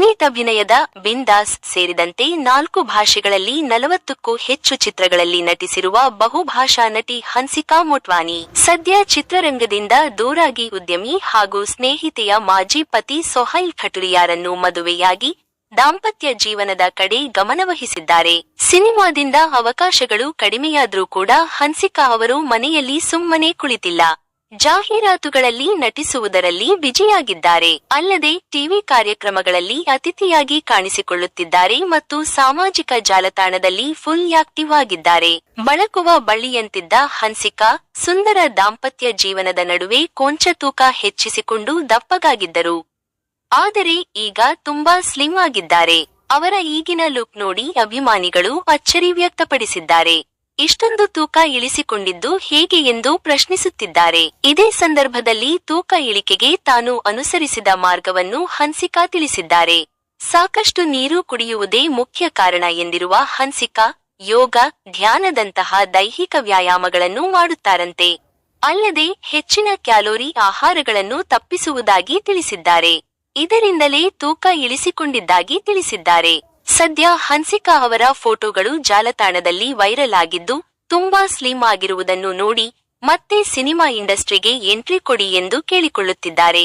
ಪುನೀತ್ ಅಭಿನಯದ ಬಿಂದಾಸ್ ಸೇರಿದಂತೆ ನಾಲ್ಕು ಭಾಷೆಗಳಲ್ಲಿ ನಲವತ್ತಕ್ಕೂ ಹೆಚ್ಚು ಚಿತ್ರಗಳಲ್ಲಿ ನಟಿಸಿರುವ ಬಹುಭಾಷಾ ನಟಿ ಹನ್ಸಿಕಾ ಮೊಟ್ವಾನಿ. ಸದ್ಯ ಚಿತ್ರರಂಗದಿಂದ ದೂರಾಗಿ ಉದ್ಯಮಿ ಹಾಗೂ ಸ್ನೇಹಿತೆಯ ಮಾಜಿ ಪತಿ ಸೊಹೈಲ್ ಖಟುರಿಯಾರನ್ನು ಮದುವೆಯಾಗಿ ದಾಂಪತ್ಯ ಜೀವನದ ಕಡೆ ಗಮನವಹಿಸಿದ್ದಾರೆ. ಸಿನಿಮಾದಿಂದ ಅವಕಾಶಗಳು ಕಡಿಮೆಯಾದರೂ ಕೂಡ ಹನ್ಸಿಕಾ ಅವರು ಮನೆಯಲ್ಲಿ ಸುಮ್ಮನೆ ಕುಳಿತಿಲ್ಲ. ಜಾಹೀರಾತುಗಳಲ್ಲಿ ನಟಿಸುವುದರಲ್ಲಿ ಬಿಜಿಯಾಗಿದ್ದಾರೆ ಅಲ್ಲದೆ ಟಿವಿ ಕಾರ್ಯಕ್ರಮಗಳಲ್ಲಿ ಅತಿಥಿಯಾಗಿ ಕಾಣಿಸಿಕೊಳ್ಳುತ್ತಿದ್ದಾರೆ ಮತ್ತು ಸಾಮಾಜಿಕ ಜಾಲತಾಣದಲ್ಲಿ ಫುಲ್ ಆಕ್ಟಿವ್ ಆಗಿದ್ದಾರೆ. ಬಳಕುವ ಬಳ್ಳಿಯಂತಿದ್ದ ಹನ್ಸಿಕಾ, ಸುಂದರ ದಾಂಪತ್ಯ ಜೀವನದ ನಡುವೆ ಕೊಂಚ ತೂಕ ಹೆಚ್ಚಿಸಿಕೊಂಡು ದಪ್ಪಗಾಗಿದ್ದರು. ಆದರೆ ಈಗ ತುಂಬಾ ಸ್ಲಿಮ್ ಆಗಿದ್ದಾರೆ. ಅವರ ಈಗಿನ ಲುಕ್ ನೋಡಿ ಅಭಿಮಾನಿಗಳು ಅಚ್ಚರಿ ವ್ಯಕ್ತಪಡಿಸಿದ್ದಾರೆ. ಇಷ್ಟೊಂದು ತೂಕ ಇಳಿಸಿಕೊಂಡಿದ್ದು ಹೇಗೆ ಎಂದು ಪ್ರಶ್ನಿಸುತ್ತಿದ್ದಾರೆ. ಇದೇ ಸಂದರ್ಭದಲ್ಲಿ ತೂಕ ಇಳಿಕೆಗೆ ತಾನು ಅನುಸರಿಸಿದ ಮಾರ್ಗವನ್ನು ಹನ್ಸಿಕಾ ತಿಳಿಸಿದ್ದಾರೆ. ಸಾಕಷ್ಟು ನೀರು ಕುಡಿಯುವುದೇ ಮುಖ್ಯ ಕಾರಣ ಎಂದಿರುವ ಹನ್ಸಿಕಾ, ಯೋಗ, ಧ್ಯಾನದಂತಹ ದೈಹಿಕ ವ್ಯಾಯಾಮಗಳನ್ನು ಮಾಡುತ್ತಾರಂತೆ. ಅಲ್ಲದೆ ಹೆಚ್ಚಿನ ಕ್ಯಾಲೋರಿ ಆಹಾರಗಳನ್ನು ತಪ್ಪಿಸುವುದಾಗಿ ತಿಳಿಸಿದ್ದಾರೆ. ಇದರಿಂದಲೇ ತೂಕ ಇಳಿಸಿಕೊಂಡಿದ್ದಾಗಿ ತಿಳಿಸಿದ್ದಾರೆ. ಸದ್ಯ ಹನ್ಸಿಕಾ ಅವರ ಫೋಟೋಗಳು ಜಾಲತಾಣದಲ್ಲಿ ವೈರಲ್ ಆಗಿದ್ದು, ತುಂಬಾ ಸ್ಲಿಮ್ ಆಗಿರುವುದನ್ನು ನೋಡಿ ಮತ್ತೆ ಸಿನಿಮಾ ಇಂಡಸ್ಟ್ರಿಗೆ ಎಂಟ್ರಿ ಕೊಡಿ ಎಂದು ಕೇಳಿಕೊಳ್ಳುತ್ತಿದ್ದಾರೆ.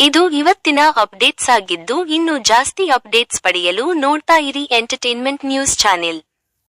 ಇದು ಇವತ್ತಿನ ಅಪ್ಡೇಟ್ಸ್ ಆಗಿದ್ದು, ಇನ್ನು ಜಾಸ್ತಿ ಅಪ್ಡೇಟ್ಸ್ ಪಡೆಯಲು ನೋಡ್ತಾ ಇರಿ ಎಂಟರ್ಟೈನ್ಮೆಂಟ್ ನ್ಯೂಸ್ ಚಾನೆಲ್